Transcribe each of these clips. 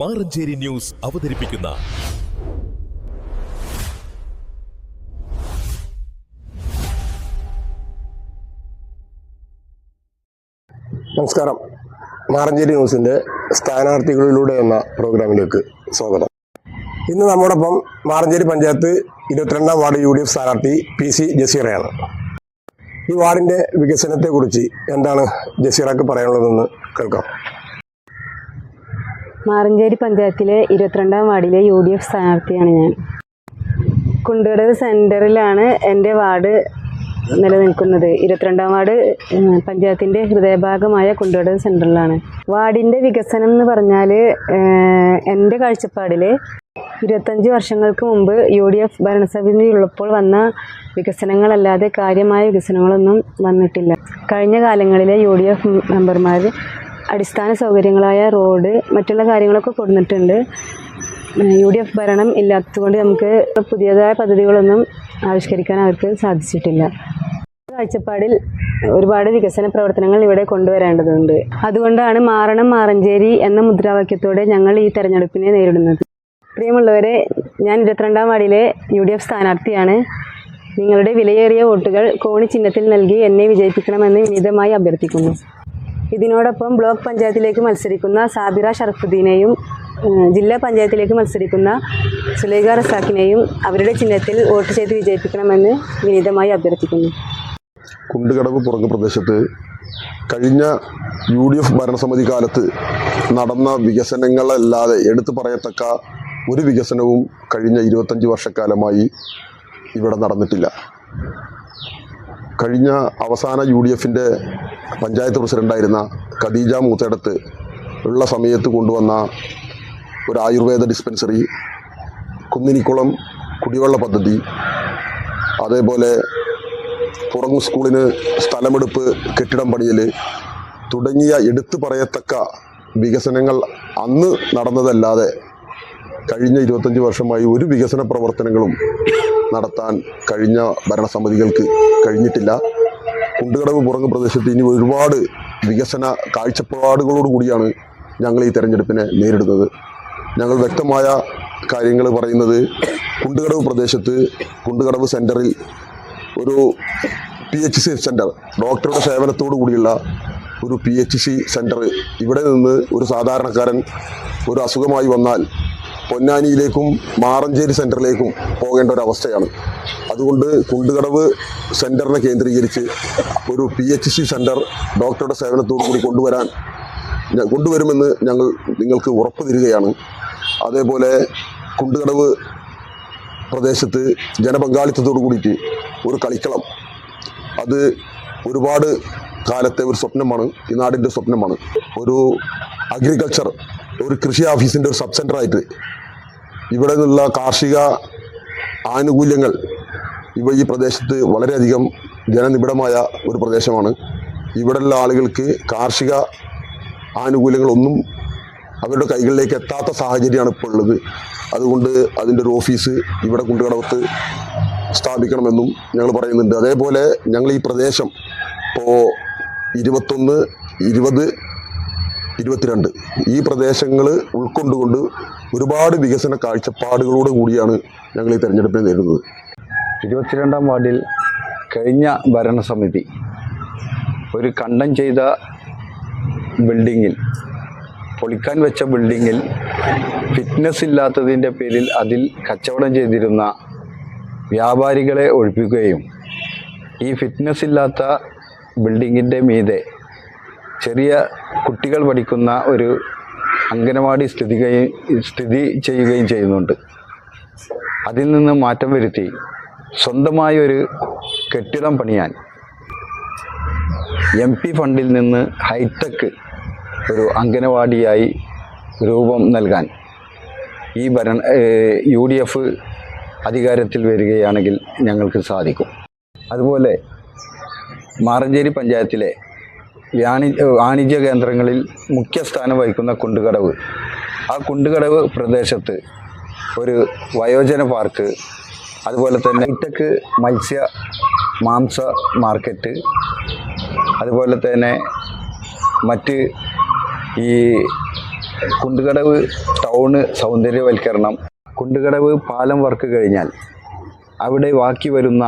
Maranchery news അവതരിപ്പിക്കുന്ന നമസ്കാരം. മാറഞ്ചേരി ന്യൂസിന്റെ സ്ഥാനാർത്ഥികളിലൂടെ എന്ന പ്രോഗ്രാമിലേക്ക് സ്വാഗതം. ഇന്ന് നമ്മോടൊപ്പം മാറഞ്ചേരി പഞ്ചായത്ത് ഇരുപത്തിരണ്ടാം വാർഡ് യു ഡി എഫ് സ്ഥാനാർത്ഥി പി സി ജസീറയാണ്. ഈ വാർഡിന്റെ വികസനത്തെക്കുറിച്ച് എന്താണ് ജസീറക്ക് പറയാനുള്ളതെന്ന് കേൾക്കാം. മാറഞ്ചേരി പഞ്ചായത്തിലെ ഇരുപത്തിരണ്ടാം വാർഡിലെ യു ഡി എഫ് സ്ഥാനാർത്ഥിയാണ് ഞാൻ. കുണ്ടുകടവ് സെന്ററിലാണ് എന്റെ വാർഡ് നിലനിൽക്കുന്നത്. ഇരുപത്തിരണ്ടാം വാർഡ് പഞ്ചായത്തിന്റെ ഹൃദയഭാഗമായ കുണ്ടുകടവ് സെന്ററിലാണ് വാർഡിന്റെ വികസനം എന്ന് പറഞ്ഞാൽ എന്റെ കാഴ്ചപ്പാടിൽ ഇരുപത്തഞ്ച് വർഷങ്ങൾക്ക് മുമ്പ് യു ഡി എഫ് ഭരണസമിതിയുള്ളപ്പോൾ വന്ന വികസനങ്ങളല്ലാതെ കാര്യമായ വികസനങ്ങളൊന്നും വന്നിട്ടില്ല. കഴിഞ്ഞ കാലങ്ങളിലെ യു ഡി എഫ് മെമ്പർമാർ അടിസ്ഥാന സൗകര്യങ്ങളായ റോഡ് മറ്റുള്ള കാര്യങ്ങളൊക്കെ കൊടുത്തിട്ടുണ്ട്. യു ഡി എഫ് ഭരണം ഇല്ലാത്തതുകൊണ്ട് നമുക്ക് പുതിയതായ പദ്ധതികളൊന്നും ആവിഷ്കരിക്കാൻ അവർക്ക് സാധിച്ചിട്ടില്ല. കാഴ്ചപ്പാടിൽ ഒരുപാട് വികസന പ്രവർത്തനങ്ങൾ ഇവിടെ കൊണ്ടുവരേണ്ടതുണ്ട്. അതുകൊണ്ടാണ് മാറണം മാറഞ്ചേരി എന്ന മുദ്രാവാക്യത്തോടെ ഞങ്ങൾ ഈ തെരഞ്ഞെടുപ്പിനെ നേരിടുന്നത്. പ്രിയമുള്ളവരെ ഞാൻ ഇരുപത്തിരണ്ടാം വാർഡിലെ യു ഡി എഫ് സ്ഥാനാർത്ഥിയാണ്. നിങ്ങളുടെ വിലയേറിയ വോട്ടുകൾ കോണി ചിഹ്നത്തിൽ നൽകി എന്നെ വിജയിപ്പിക്കണമെന്ന് വിനീതമായി അഭ്യർത്ഥിക്കുന്നു. ഇതിനോടൊപ്പം ബ്ലോക്ക് പഞ്ചായത്തിലേക്ക് മത്സരിക്കുന്ന സാബിറ ഷറഫുദ്ദീനെയും ജില്ലാ പഞ്ചായത്തിലേക്ക് മത്സരിക്കുന്ന സുലൈഖ റസാഖിനെയും അവരുടെ ചിഹ്നത്തിൽ വോട്ട് ചെയ്ത് വിജയിപ്പിക്കണമെന്ന് വിനീതമായി അഭ്യർത്ഥിക്കുന്നു. കുണ്ടുകടവ് പുറങ്ങ് പ്രദേശത്ത് കഴിഞ്ഞ യു ഡി എഫ് ഭരണസമിതി കാലത്ത് നടന്ന വികസനങ്ങളല്ലാതെ എടുത്തു പറയത്തക്ക ഒരു വികസനവും കഴിഞ്ഞ ഇരുപത്തഞ്ച് വർഷക്കാലമായി ഇവിടെ നടന്നിട്ടില്ല. കഴിഞ്ഞ അവസാന യു ഡി എഫിന്റെ പഞ്ചായത്ത് പ്രസിഡന്റായിരുന്ന ഖദീജ മൂത്തേടത്ത് ഉള്ള സമയത്ത് കൊണ്ടുവന്ന ഒരു ആയുർവേദ ഡിസ്പെൻസറി കുന്നിനിക്കുളം കുടിവെള്ള പദ്ധതി അതേപോലെ പുറങ്ങു സ്കൂളിന് സ്ഥലമെടുപ്പ് കെട്ടിടം പണിയൽ തുടങ്ങിയ എടുത്തു പറയത്തക്ക വികസനങ്ങൾ അന്ന് നടന്നതല്ലാതെ കഴിഞ്ഞ ഇരുപത്തഞ്ച് വർഷമായി ഒരു വികസന പ്രവർത്തനങ്ങളും നടത്താൻ കഴിഞ്ഞ ഭരണസമിതികൾക്ക് കഴിഞ്ഞിട്ടില്ല. കുണ്ടുകടവ് പുറങ്ങ് പ്രദേശത്ത് ഇനി ഒരുപാട് വികസന കാഴ്ചപ്പാടുകളോടുകൂടിയാണ് ഞങ്ങൾ ഈ തെരഞ്ഞെടുപ്പിനെ നേരിടുന്നത്. ഞങ്ങൾ വ്യക്തമായ കാര്യങ്ങൾ പറയുന്നത് കുണ്ടുകടവ് പ്രദേശത്ത് കുണ്ടുകടവ് സെന്ററിൽ ഒരു പി എച്ച് സി സെന്റർ ഡോക്ടറുടെ സേവനത്തോടു കൂടിയുള്ള ഒരു പി എച്ച് സി സെന്റർ ഇവിടെ നിന്ന് ഒരു സാധാരണക്കാരൻ ഒരു അസുഖമായി വന്നാൽ പൊന്നാനിയിലേക്കും മാറഞ്ചേരി സെന്ററിലേക്കും പോകേണ്ട ഒരു അവസ്ഥയാണ്. അതുകൊണ്ട് കുണ്ടുകടവ് സെന്ററിനെ കേന്ദ്രീകരിച്ച് ഒരു പി എച്ച് സി സെന്റർ ഡോക്ടറുടെ സേവനത്തോടു കൂടി കൊണ്ടുവരാൻ കൊണ്ടുവരുമെന്ന് ഞങ്ങൾ നിങ്ങൾക്ക് ഉറപ്പ് തരികയാണ്. അതേപോലെ കുണ്ടുകടവ് പ്രദേശത്ത് ജനപങ്കാളിത്തത്തോടു കൂടിയിട്ട് ഒരു കളിക്കളം. അത് ഒരുപാട് കാലത്തെ ഒരു സ്വപ്നമാണ് ഈ നാടിന്റെ സ്വപ്നമാണ്. ഒരു അഗ്രികൾച്ചർ ഒരു കൃഷി ഓഫീസിന്റെ ഒരു സബ് സെന്ററായിട്ട് ഇവിടെ നിന്നുള്ള കാർഷിക ആനുകൂല്യങ്ങൾ ഇവ ഈ പ്രദേശത്ത് വളരെയധികം ജനനിബിഡമായ ഒരു പ്രദേശമാണ്. ഇവിടെയുള്ള ആളുകൾക്ക് കാർഷിക ആനുകൂല്യങ്ങളൊന്നും അവരുടെ കൈകളിലേക്ക് എത്താത്ത സാഹചര്യമാണ് ഇപ്പോൾ ഉള്ളത്. അതുകൊണ്ട് അതിന്റെ ഒരു ഓഫീസ് ഇവിടെ കുണ്ടുകടവത്ത് സ്ഥാപിക്കണമെന്നും ഞങ്ങൾ പറയുന്നുണ്ട്. അതേപോലെ ഞങ്ങൾ ഈ പ്രദേശം ഇപ്പോൾ ഇരുപത്തൊന്ന് ഇരുപത് ഇരുപത്തിരണ്ട് ഈ പ്രദേശങ്ങൾ ഉൾക്കൊണ്ടുകൊണ്ട് ഒരുപാട് വികസന കാഴ്ചപ്പാടുകളോട് കൂടിയാണ് ഞങ്ങൾ ഈ തെരഞ്ഞെടുപ്പിനെ നേരിടുന്നത്. ഇരുപത്തിരണ്ടാം വാർഡിൽ കഴിഞ്ഞ ഭരണസമിതി ഒരു കണ്ടം ചെയ്ത ബിൽഡിങ്ങിൽ പൊളിക്കാൻ വെച്ച ബിൽഡിങ്ങിൽ ഫിറ്റ്നസ് ഇല്ലാത്തതിന്റെ പേരിൽ അതിൽ കച്ചവടം ചെയ്തിരുന്ന വ്യാപാരികളെ ഒഴിപ്പിക്കുകയും ഈ ഫിറ്റ്നസ് ഇല്ലാത്ത ബിൽഡിങ്ങിന്റെ മീതെ ചെറിയ കുട്ടികൾ പഠിക്കുന്ന ഒരു അംഗനവാടി സ്ഥിതി സ്ഥിതി ചെയ്യുകയും ചെയ്യുന്നുണ്ട്. അതിൽ നിന്ന് മാറ്റം വരുത്തി സ്വന്തമായ ഒരു കെട്ടിടം പണിയാൻ എം പി ഫണ്ടിൽ നിന്ന് ഹൈടെക് ഒരു അംഗനവാടിയായി രൂപം നൽകാൻ ഈ ഭരണ യു ഡി എഫ് അധികാരത്തിൽ വരികയാണെങ്കിൽ ഞങ്ങൾക്ക് സാധിക്കും. അതുപോലെ മാറഞ്ചേരി പഞ്ചായത്തിലെ വ്യാണി വാണിജ്യ കേന്ദ്രങ്ങളിൽ മുഖ്യ സ്ഥാനം വഹിക്കുന്ന കുണ്ടുകടവ്. ആ കുണ്ടുകടവ് പ്രദേശത്ത് ഒരു വയോജന പാർക്ക് അതുപോലെ തന്നെ ഹൈടെക് മത്സ്യ മാംസ മാർക്കറ്റ് അതുപോലെ തന്നെ മറ്റ് ഈ കുണ്ടുകടവ് ടൗണ് സൗന്ദര്യവൽക്കരണം. കുണ്ടുകടവ് പാലം വർക്ക് കഴിഞ്ഞാൽ അവിടെ ബാക്കി വരുന്ന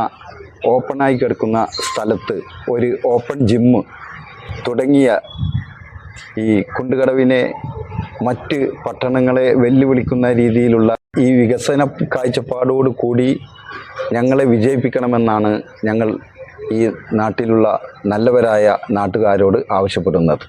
ഓപ്പണായി കിടക്കുന്ന സ്ഥലത്ത് ഒരു ഓപ്പൺ ജിമ്മ് തുടങ്ങിയ ഈ കുണ്ടുകടവിനെ മറ്റ് പട്ടണങ്ങളെ വെല്ലുവിളിക്കുന്ന രീതിയിലുള്ള ഈ വികസന കാഴ്ചപ്പാടോട് കൂടി ഞങ്ങളെ വിജയിപ്പിക്കണമെന്നാണ് ഞങ്ങൾ ഈ നാട്ടിലുള്ള നല്ലവരായ നാട്ടുകാരോട് ആവശ്യപ്പെടുന്നത്.